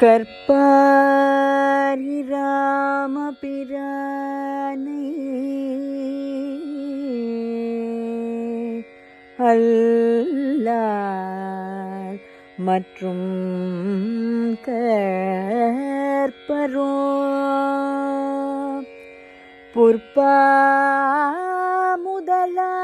கற்பாரி ராமபிரானை அல்லார் மற்றும் கற்பரோ. பொற்பா முதலா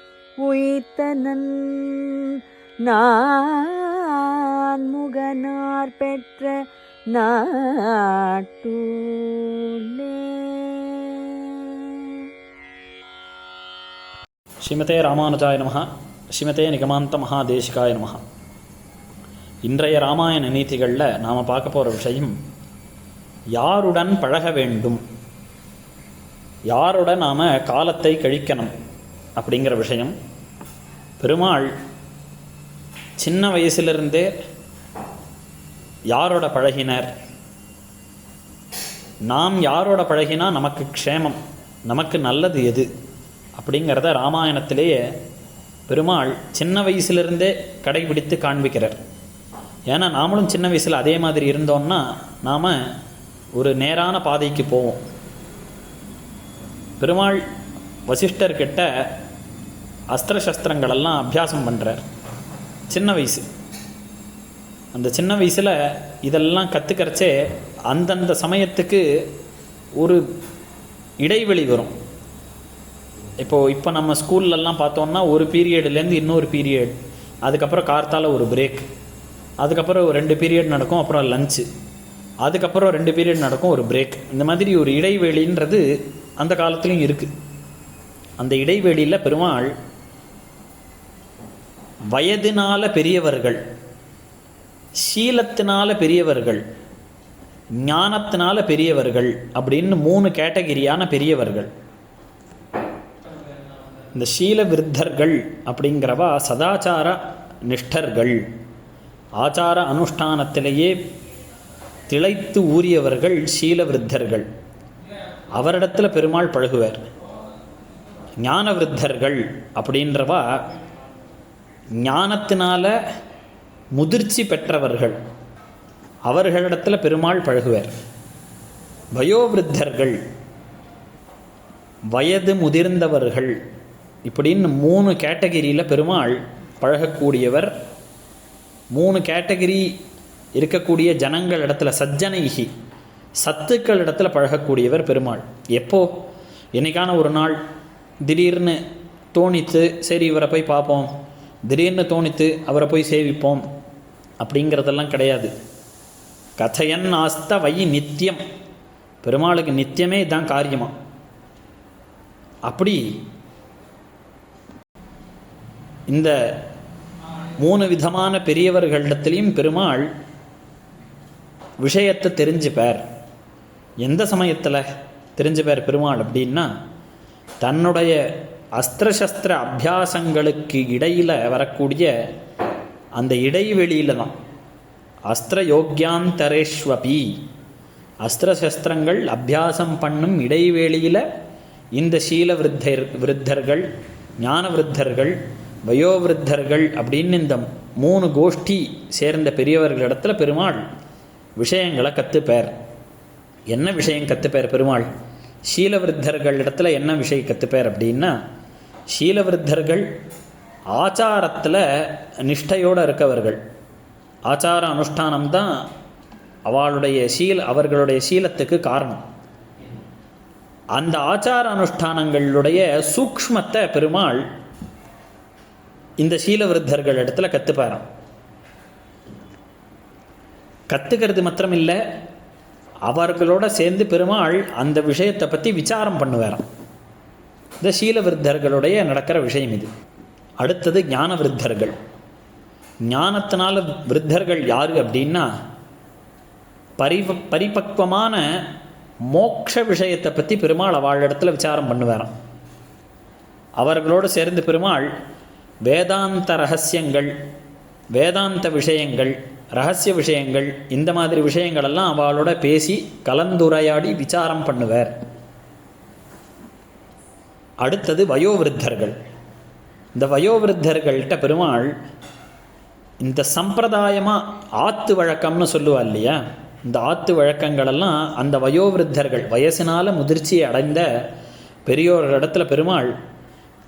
உயிர்த்தனன் நான் முகனார் பெற்ற நாட்டுள்ளே ஸ்ரீமதே ராமானுஜாய நமகா ஸ்ரீமதே நிகமாந்த மகாதேசிகாய நமஹ. இன்றைய ராமாயண நீதிகளில் நாம் பார்க்க போகிற விஷயம் யாருடன் பழக வேண்டும்? யாருடன் நாம் காலத்தை கழிக்கணும்? அப்படிங்கிற விஷயம். பெருமாள் சின்ன வயசிலிருந்தே யாரோட பழகினர்? நாம் யாரோட பழகினா நமக்கு க்ஷேமம் நமக்கு நல்லது எது? அப்படிங்கிறத ராமாயணத்திலேயே பெருமாள் சின்ன வயசுலேருந்தே கடைபிடித்து காண்பிக்கிறார். ஏன்னா நாமளும் சின்ன வயசில் அதே மாதிரி இருந்தோம்னா நாம் ஒரு நேரான பாதைக்கு போவோம். பெருமாள் வசிஷ்டர்கிட்ட அஸ்திர சஸ்திரங்களெல்லாம் அபியாசம் பண்ணுறார் சின்ன வயசு. அந்த சின்ன வயசில் இதெல்லாம் கற்றுக்கிறச்சே அந்தந்த சமயத்துக்கு ஒரு இடைவெளி வரும். இப்போது இப்போ நம்ம ஸ்கூல்லலாம் பார்த்தோம்னா ஒரு பீரியட்லேருந்து இன்னொரு பீரியட். அதுக்கப்புறம் கார்த்தால ஒரு பிரேக் அதுக்கப்புறம் ரெண்டு பீரியட் நடக்கும் அப்புறம் லஞ்சு அதுக்கப்புறம் ரெண்டு பீரியட் நடக்கும் ஒரு பிரேக் இந்த மாதிரி ஒரு இடைவெளின்றது அந்த காலத்துலேயும் இருக்குது அந்த இடைவெளியில் பெருமாள் வயதினால பெரியவர்கள் சீலத்தினால பெரியவர்கள் ஞானத்தினால பெரியவர்கள் அப்படின்னு மூணு கேட்டகிரியான பெரியவர்கள். இந்த சீல விருத்தர்கள் அப்படிங்கிறவா சதாச்சார நிஷ்டர்கள். ஆச்சார அனுஷ்டானத்திலேயே திளைத்து ஊறியவர்கள் சீல விருத்தர்கள். அவரிடத்தில் பெருமாள் பழகுவார். ஞான விருத்தர்கள் அப்படின்றவா? ஞானத்தினால முதிர்ச்சி பெற்றவர்கள். அவர்களிடத்தில் பெருமாள் பழகுவர். வயோவிருத்தர்கள் வயது முதிர்ந்தவர்கள் இப்படின்னு மூணு கேட்டகிரியில் பெருமாள் பழகக்கூடியவர். மூணு கேட்டகிரி இருக்கக்கூடிய ஜனங்கள் இடத்துல சஜ்ஜனைகி சத்துக்கள் இடத்துல பழகக்கூடியவர் பெருமாள். எப்போ? என்னைக்கான ஒரு நாள்? திடீர்னு தோணித்து சரி இவரை போய் பார்ப்போம். திடீர்னு தோணித்து அவரை போய் சேவிப்போம். அப்படிங்கிறதெல்லாம் கிடையாது. கதையன் ஆஸ்த வை நித்தியம் பெருமாளுக்கு நித்தியமே இதுதான் காரியமாக அப்படி இந்த மூணு விதமான பெரியவர்களிடத்துலையும் பெருமாள் விஷயத்தை தெரிஞ்சுப்பார். எந்த சமயத்தில் தெரிஞ்சுப்பார் பெருமாள் அப்படின்னா தன்னுடைய அஸ்திரசஸ்திர அபியாசங்களுக்கு இடையில் வரக்கூடிய அந்த இடைவெளியில் தான். அஸ்திர யோக்கியாந்தரேஷ்வபி அஸ்திரசஸ்திரங்கள் அபியாசம் பண்ணும் இடைவேளியில் இந்த சீல விருத்தர் விருத்தர்கள் ஞான விருத்தர்கள் வயோவிருத்தர்கள் அப்படின்னு இந்த மூணு கோஷ்டி சேர்ந்த பெரியவர்களிடத்தில் பெருமாள் விஷயங்களை கற்றுப்பார் என்ன விஷயம் கற்றுப்பார் பெருமாள்? சீலவிருத்தர்கள் இடத்துல என்ன விஷயம் கற்றுப்பார் அப்படின்னா சீலவிருத்தர்கள் ஆச்சாரத்தில் நிஷ்டையோடு இருக்கவர்கள். ஆச்சார அனுஷ்டானம் தான் அவளுடைய சீல் அவர்களுடைய சீலத்துக்கு காரணம். அந்த ஆச்சார அனுஷ்டானங்களுடைய சூக்ஷ்மத்தை பெருமாள் இந்த சீலவிருத்தர்கள் இடத்துல கற்றுப்பாராம் கற்றுக்கிறது மாத்திரம் இல்லை அவர்களோட சேர்ந்து பெருமாள் அந்த விஷயத்தை பற்றி விசாரம் பண்ணுவாராம். இந்த சீலவிருத்தர்களுடைய நடக்கிற விஷயம் இது. அடுத்தது ஞான விருத்தர்கள் ஞானத்தினால விருத்தர்கள் யார் அப்படின்னா பரிவ பரிபக்வமான மோக்ஷ விஷயத்தை பற்றி பெருமாள் அவள் இடத்துல விசாரம் பண்ணுவாராம். அவர்களோடு சேர்ந்து பெருமாள் வேதாந்த ரகசியங்கள் வேதாந்த விஷயங்கள் ரகசிய விஷயங்கள் இந்த மாதிரி விஷயங்களெல்லாம் அவளோட பேசி கலந்துரையாடி விசாரம் பண்ணுவார். அடுத்தது வயோவிருத்தர்கள். இந்த வயோவிருத்தர்கள்ட்ட பெருமாள் இந்த சம்பிரதாயமாக ஆத்து வழக்கம்னு சொல்லுவா இல்லையா? இந்த ஆத்து வழக்கங்களெல்லாம் அந்த வயோவிருத்தர்கள் வயசினால் முதிர்ச்சியை அடைந்த பெரியோர் இடத்துல பெருமாள்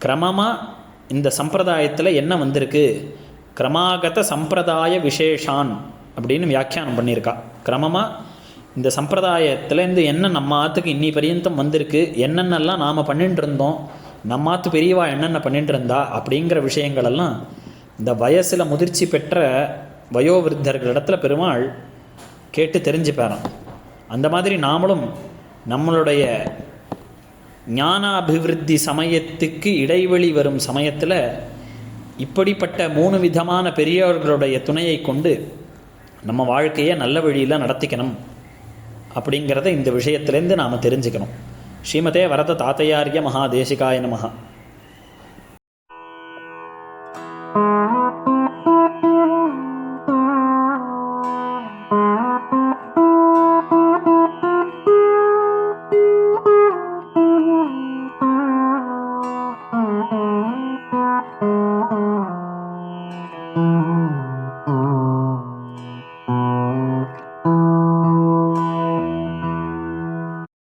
கிரமமாக இந்த சம்பிரதாயத்தில் என்ன வந்திருக்கு? கிரமாகத சம்பிரதாய விசேஷான் அப்படின்னு வியாக்கியானம் பண்ணியிருக்கா. கிரமமாக இந்த சம்பிரதாயத்துலேருந்து என்ன நம்ம ஆற்றுக்கு இன்னி பரியந்தம் வந்திருக்கு என்னென்னலாம் நாம் பண்ணிட்டு இருந்தோம் நம்ம ஆற்று பெரியவா என்னென்ன பண்ணிட்டு இருந்தா அப்படிங்கிற விஷயங்களெல்லாம் இந்த வயசில் முதிர்ச்சி பெற்ற வயோவிருத்தர்களிடத்துல பெருமாள் கேட்டு தெரிஞ்சுப்பாரான் அந்த மாதிரி நாமளும் நம்மளுடைய ஞானாபிவிருத்தி சமயத்துக்கு இடைவெளி வரும் சமயத்தில் இப்படிப்பட்ட மூணு விதமான பெரியவர்களுடைய துணையை கொண்டு நம்ம வாழ்க்கையை நல்ல வழியில் நடத்திக்கணும் அப்படிங்கிறத இந்த விஷயத்திலேருந்து நாம் தெரிஞ்சுக்கணும். ஸ்ரீமதே வரத தாத்தையாரிய மகாதேசிகாய நமகா